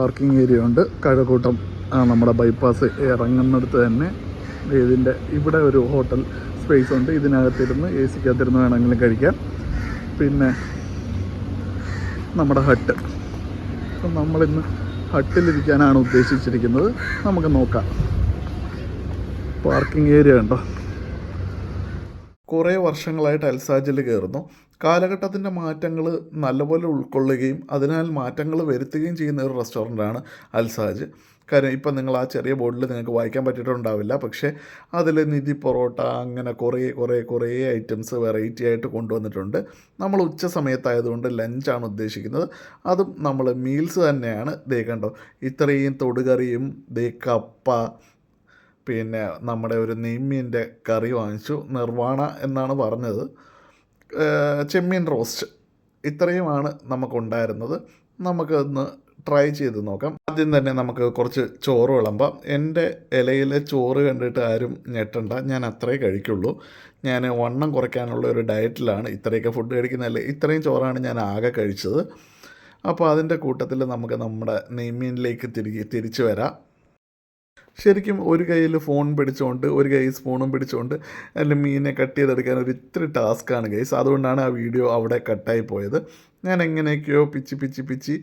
Parking area ഉണ്ട്. കഴക്കൂട്ടം നമ്മുടെ bypass ഇറങ്ങുന്നിടത്ത് തന്നെ ഇതിന്റെ ഇവിടെ ഒരു ഹോട്ടൽ സ്പേസ് ഉണ്ട്. ഇതിനകത്തിരുന്ന് എ സിക്കകത്തിരുന്ന് വേണമെങ്കിലും കഴിക്കാം. പിന്നെ നമ്മുടെ ഹട്ട്. അപ്പം നമ്മളിന്ന് ഹട്ടിലിരിക്കാനാണ് ഉദ്ദേശിച്ചിരിക്കുന്നത്. നമുക്ക് നോക്കാം. പാർക്കിംഗ് ഏരിയ ഉണ്ടോ കുറേ വർഷങ്ങളായിട്ട് അൽസാജിൽ കയറുന്നു. കാലഘട്ടത്തിന്റെ മാറ്റങ്ങൾ നല്ലപോലെ ഉൾക്കൊള്ളുകയും അതിനാൽ മാറ്റങ്ങൾ വരുത്തുകയും ചെയ്യുന്ന ഒരു റെസ്റ്റോറന്റാണ് അൽസാജ് കാര്യം ഇപ്പം നിങ്ങൾ ആ ചെറിയ ബോർഡിൽ നിങ്ങൾക്ക് വായിക്കാൻ പറ്റിയിട്ടുണ്ടാവില്ല. പക്ഷേ അതിൽ നിധി പൊറോട്ട അങ്ങനെ കുറേ കുറേ കുറേ ഐറ്റംസ് വെറൈറ്റി ആയിട്ട് കൊണ്ടുവന്നിട്ടുണ്ട്. നമ്മൾ ഉച്ച സമയത്തായതുകൊണ്ട് ലഞ്ചാണ് ഉദ്ദേശിക്കുന്നത്. അതും നമ്മൾ മീൽസ് തന്നെയാണ്. ദേ കണ്ടോ ഇത്രയും തൊടുകറിയും ദേ കപ്പ പിന്നെ നമ്മുടെ ഒരു നെയ്മീന്റെ കറി വാങ്ങിച്ചു. നിർവാണ എന്നാണ് പറഞ്ഞത്. ചെമ്മീൻ റോസ്റ്റ്. ഇത്രയുമാണ് നമുക്കുണ്ടായിരുന്നത്. നമുക്കൊന്ന് ട്രൈ ചെയ്ത് നോക്കാം. ആദ്യം തന്നെ നമുക്ക് കുറച്ച് ചോറ് വിളമ്പാം. എന്റെ ഇലയിലെ ചോറ് കണ്ടിട്ട് ആരും ഞെട്ടണ്ട. ഞാൻ അത്രേ കഴിക്കുള്ളൂ. ഞാൻ വണ്ണം കുറയ്ക്കാനുള്ള ഒരു ഡയറ്റിലാണ് ഇത്രയൊക്കെ ഫുഡ് കഴിക്കുന്നതല്ലേ ഇത്രയും ചോറാണ് ഞാൻ ആകെ കഴിച്ചത്. അപ്പോൾ അതിന്റെ കൂട്ടത്തിൽ നമുക്ക് നമ്മുടെ നെയ്മീനിലേക്ക് തിരികെ തിരിച്ചു വരാം. ശരിക്കും ഒരു കയ്യിൽ ഫോൺ പിടിച്ചുകൊണ്ട് ഒരു കൈ സ്പൂണും പിടിച്ചുകൊണ്ട് അല്ലെങ്കിൽ മീനിനെ കട്ട് ചെയ്തെടുക്കാൻ ഒരു ഇത്തിരി ടാസ്ക്കാണ് ഗൈസ് അതുകൊണ്ടാണ് ആ വീഡിയോ അവിടെ കട്ടായി പോയത്. ഞാൻ എങ്ങനെയൊക്കെയോ പിച്ചി പിച്ചി പിച്ചി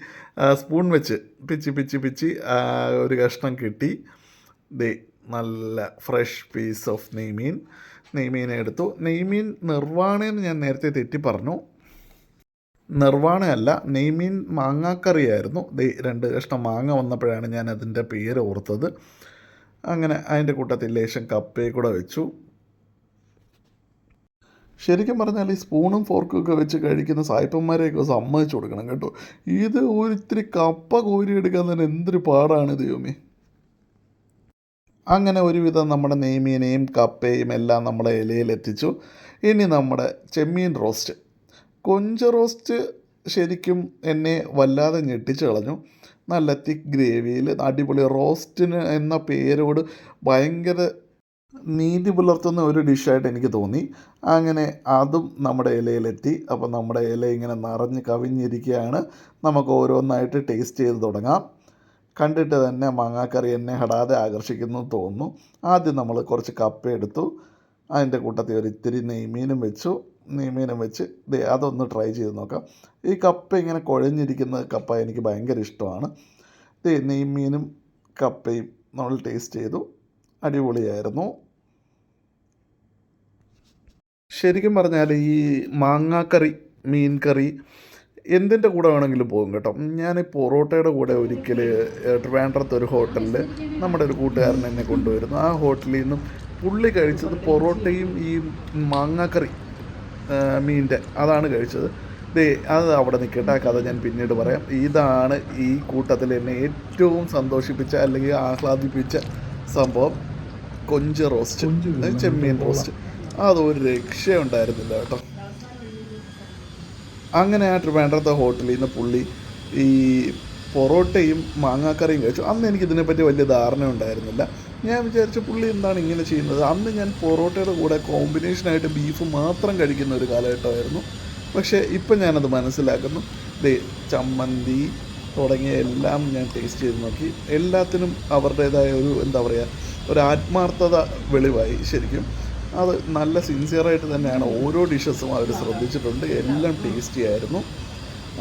സ്പൂൺ വെച്ച് പിച്ചി പിച്ചി പിച്ചി ഒരു കഷ്ണം കിട്ടി. ദേ നല്ല ഫ്രഷ് പീസ് ഓഫ് നെയ്മീൻ. നെയ്മീനെ എടുത്തു. നെയ്മീൻ നിർവാണെന്ന് ഞാൻ നേരത്തെ തെറ്റി പറഞ്ഞു. നിർവാണയല്ല നെയ്മീൻ മാങ്ങാക്കറിയായിരുന്നു. രണ്ട് കഷ്ണം മാങ്ങ വന്നപ്പോഴാണ് ഞാൻ അതിന്റെ പേര് ഓർത്തത്. അങ്ങനെ അതിന്റെ കൂട്ടത്തിൽ ലേശം കപ്പയെ കൂടെ വെച്ചു. ശരിക്കും പറഞ്ഞാൽ ഈ സ്പൂണും ഫോർക്കും ഒക്കെ വെച്ച് കഴിക്കുന്ന സായിപ്പന്മാരെയൊക്കെ സമ്മതിച്ചു കൊടുക്കണം കേട്ടോ. ഇത് ഒരിത്തിരി കപ്പ കോരി എടുക്കാൻ തന്നെ എന്തൊരു പാടാണ് ദൈവമേ. അങ്ങനെ ഒരുവിധം നമ്മുടെ നെയ്മീനെയും കപ്പയും എല്ലാം നമ്മുടെ ഇലയിൽ എത്തിച്ചു. ഇനി നമ്മുടെ ചെമ്മീൻ റോസ്റ്റ്. കൊഞ്ച റോസ്റ്റ് ശരിക്കും എന്നെ വല്ലാതെ ഞെട്ടിച്ച് കളഞ്ഞു. നല്ല തിക്ക് ഗ്രേവിയിൽ അടിപൊളി റോസ്റ്റിന് എന്ന പേരോട് ഭയങ്കര നീതി പുലർത്തുന്ന ഒരു ഡിഷായിട്ട് എനിക്ക് തോന്നി. അങ്ങനെ അതും നമ്മുടെ ഇലയിലെത്തി. അപ്പോൾ നമ്മുടെ ഇല ഇങ്ങനെ നിറഞ്ഞ് കവിഞ്ഞിരിക്കുകയാണ്. നമുക്ക് ഓരോന്നായിട്ട് ടേസ്റ്റ് ചെയ്ത് തുടങ്ങാം. കണ്ടിട്ട് തന്നെ മാങ്ങാക്കറി എന്നെ ഹടാതെ ആകർഷിക്കുന്നു തോന്നുന്നു. ആദ്യം നമ്മൾ കുറച്ച് കപ്പ എടുത്തു. അതിന്റെ കൂട്ടത്തിൽ ഒരു ഇത്തിരി നെയ്മീനും വെച്ചു. നെയ്മീനും വെച്ച് അതൊന്ന് ട്രൈ ചെയ്ത് നോക്കാം. ഈ കപ്പ ഇങ്ങനെ കുഴഞ്ഞിരിക്കുന്ന കപ്പ എനിക്ക് ഭയങ്കര ഇഷ്ടമാണ്. നെയ്മീനും കപ്പയും നമ്മൾ ടേസ്റ്റ് ചെയ്തു. അടിപൊളിയായിരുന്നു. ശരിക്കും പറഞ്ഞാൽ ഈ മാങ്ങാക്കറി മീൻ കറി എന്തിന്റെ കൂടെ വേണമെങ്കിലും പോകും കേട്ടോ. ഞാൻ ഈ പൊറോട്ടയുടെ കൂടെ ഒരിക്കൽ ട്രിവാൻഡ്രത്ത് ഒരു ഹോട്ടലിൽ നമ്മുടെ ഒരു കൂട്ടുകാരൻ എന്നെ കൊണ്ടുവരുന്നു. ആ ഹോട്ടലിൽ നിന്നും പുള്ളി കഴിച്ചത് പൊറോട്ടയും ഈ മാങ്ങാക്കറി മീനിന്റെ. അതാണ് കഴിച്ചത്. ദേ അത് അവിടെ നിൽക്കട്ടെ ആ കഥ ഞാൻ പിന്നീട് പറയാം. ഇതാണ് ഈ കൂട്ടത്തിൽ എന്നെ ഏറ്റവും സന്തോഷിപ്പിച്ച അല്ലെങ്കിൽ ആഹ്ലാദിപ്പിച്ച സംഭവം. കൊഞ്ച് റോസ്റ്റ്. ചെമ്മീൻ റോസ്റ്റ്. അതൊരു രക്ഷയുണ്ടായിരുന്നില്ല കേട്ടോ. അങ്ങനെ ആ ട്രിവാൻഡ്രത്തെ ഹോട്ടലിൽ നിന്ന് പുള്ളി ഈ പൊറോട്ടയും മാങ്ങാക്കറിയും കഴിച്ചു. അന്ന് എനിക്ക് ഇതിനെപ്പറ്റി വലിയ ധാരണ ഉണ്ടായിരുന്നില്ല. ഞാൻ വിചാരിച്ചു പുള്ളി എന്താണ് ഇങ്ങനെ ചെയ്യുന്നത്? അന്ന് ഞാൻ പൊറോട്ടയുടെ കൂടെ കോമ്പിനേഷനായിട്ട് ബീഫ് മാത്രം കഴിക്കുന്ന ഒരു കാലഘട്ടമായിരുന്നു. പക്ഷേ ഇപ്പം ഞാനത് മനസ്സിലാക്കുന്നു. ദേ ചമ്മന്തി തുടങ്ങിയ എല്ലാം ഞാൻ ടേസ്റ്റ് ചെയ്ത് നോക്കി. എല്ലാത്തിനും അവരുടേതായ ഒരു എന്താ പറയുക ഒരു ആത്മാർത്ഥത വെളിവായി ശരിക്കും. അത് നല്ല സിൻസിയറായിട്ട് തന്നെയാണ്. ഓരോ ഡിഷസും അവർ ശ്രദ്ധിച്ചിട്ടുണ്ട്. എല്ലാം ടേസ്റ്റി ആയിരുന്നു.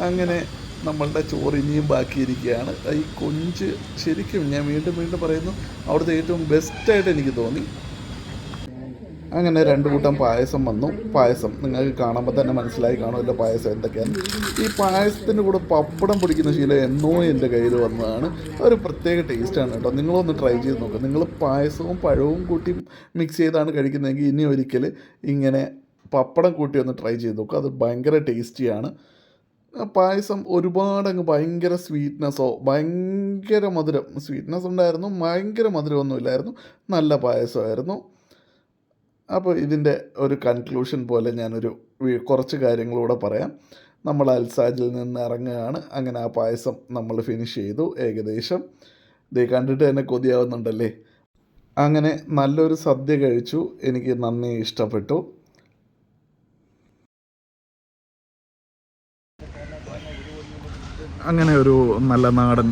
അങ്ങനെ നമ്മളുടെ ചോറ് ഇനിയും ബാക്കിയിരിക്കുകയാണ്. ഈ കൊഞ്ച് ശരിക്കും ഞാൻ വീണ്ടും വീണ്ടും പറയുന്നു അവിടുത്തെ ഏറ്റവും ബെസ്റ്റായിട്ട് എനിക്ക് തോന്നി. അങ്ങനെ രണ്ട് കൂട്ടം പായസം വന്നു. പായസം നിങ്ങൾക്ക് കാണുമ്പോൾ തന്നെ മനസ്സിലായി കാണുമല്ലോ പായസം എന്തൊക്കെയാണ്. ഈ പായസത്തിന്റെ കൂടെ പപ്പടം പൊടിക്കുന്ന ശീലം എന്നോ എന്റെ കയ്യിൽ വന്നതാണ്. ഒരു പ്രത്യേക ടേസ്റ്റാണ് കേട്ടോ. നിങ്ങളൊന്ന് ട്രൈ ചെയ്ത് നോക്കുക നിങ്ങൾ പായസവും പഴവും കൂട്ടി മിക്സ് ചെയ്താണ് കഴിക്കുന്നതെങ്കിൽ ഇനി ഒരിക്കൽ ഇങ്ങനെ പപ്പടം കൂട്ടി ഒന്ന് ട്രൈ ചെയ്ത് നോക്കുക അത് ഭയങ്കര ടേസ്റ്റിയാണ് പായസം ഒരുപാട് അങ്ങ് ഭയങ്കര സ്വീറ്റ്നെസ്സോ ഭയങ്കര മധുരം. സ്വീറ്റ്നെസ് ഉണ്ടായിരുന്നു ഭയങ്കര മധുരമൊന്നുമില്ലായിരുന്നു നല്ല പായസമായിരുന്നു. അപ്പോൾ ഇതിന്റെ ഒരു കൺക്ലൂഷൻ പോലെ ഞാനൊരു കുറച്ച് കാര്യങ്ങളൂടെ പറയാം. നമ്മൾ അൽസാജിൽ നിന്ന് ഇറങ്ങുകയാണ്. അങ്ങനെ ആ പായസം നമ്മൾ ഫിനിഷ് ചെയ്തു ഏകദേശം. ഇത് കണ്ടിട്ട് തന്നെ കൊതിയാവുന്നുണ്ടല്ലേ? അങ്ങനെ നല്ലൊരു സദ്യ കഴിച്ചു. എനിക്ക് നന്ദി ഇഷ്ടപ്പെട്ടു. അങ്ങനെ ഒരു നല്ല നാടൻ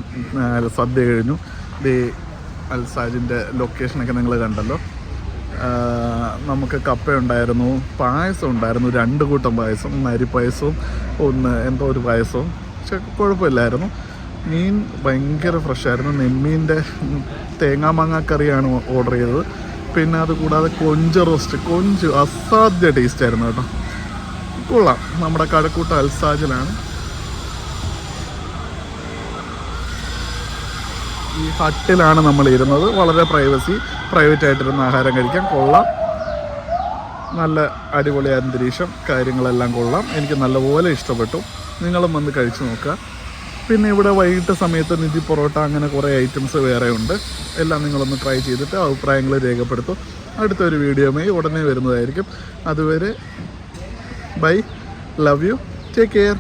സദ്യ കഴിഞ്ഞു. ദേ അൽസാജിന്റെ ലൊക്കേഷനൊക്കെ നിങ്ങൾ കണ്ടല്ലോ. നമുക്ക് കപ്പ ഉണ്ടായിരുന്നു പായസം ഉണ്ടായിരുന്നു രണ്ട് കൂട്ടം പായസം ഒന്ന് അരിപ്പായസവും ഒന്ന് എന്തോ ഒരു പായസവും. പക്ഷെ കുഴപ്പമില്ലായിരുന്നു. മീൻ ഭയങ്കര ഫ്രഷായിരുന്നു നെമ്മീന്റെ തേങ്ങാ മാങ്ങാ കറിയാണ് ഓർഡർ ചെയ്തത്. പിന്നെ അതുകൂടാതെ കൊഞ്ച് റോസ്റ്റ് കൊഞ്ച് അസാധ്യ ടേസ്റ്റ് ആയിരുന്നു കേട്ടോ. കൊള്ളാം. നമ്മുടെ കഴക്കൂട്ട അൽസാജിലാണ്. ഈ ഹട്ടിലാണ് നമ്മൾ ഇരുന്നത് വളരെ പ്രൈവസി പ്രൈവറ്റ് ആയിട്ടിരുന്ന് ആഹാരം കഴിക്കാം. കൊള്ളാം. നല്ല അടിപൊളി അന്തരീക്ഷം കാര്യങ്ങളെല്ലാം കൊള്ളാം. എനിക്ക് നല്ലപോലെ ഇഷ്ടപ്പെട്ടു. നിങ്ങളും വന്ന് കഴിച്ചു നോക്കുക. പിന്നെ ഇവിടെ വൈകിട്ട് സമയത്ത് നിധി പൊറോട്ട അങ്ങനെ കുറേ ഐറ്റംസ് വേറെ ഉണ്ട്. എല്ലാം നിങ്ങളൊന്ന് ട്രൈ ചെയ്തിട്ട് അഭിപ്രായങ്ങൾ രേഖപ്പെടുത്തും. അടുത്തൊരു വീഡിയോയുമായി ഉടനെ വരുന്നതായിരിക്കും. അതുവരെ bye love you take care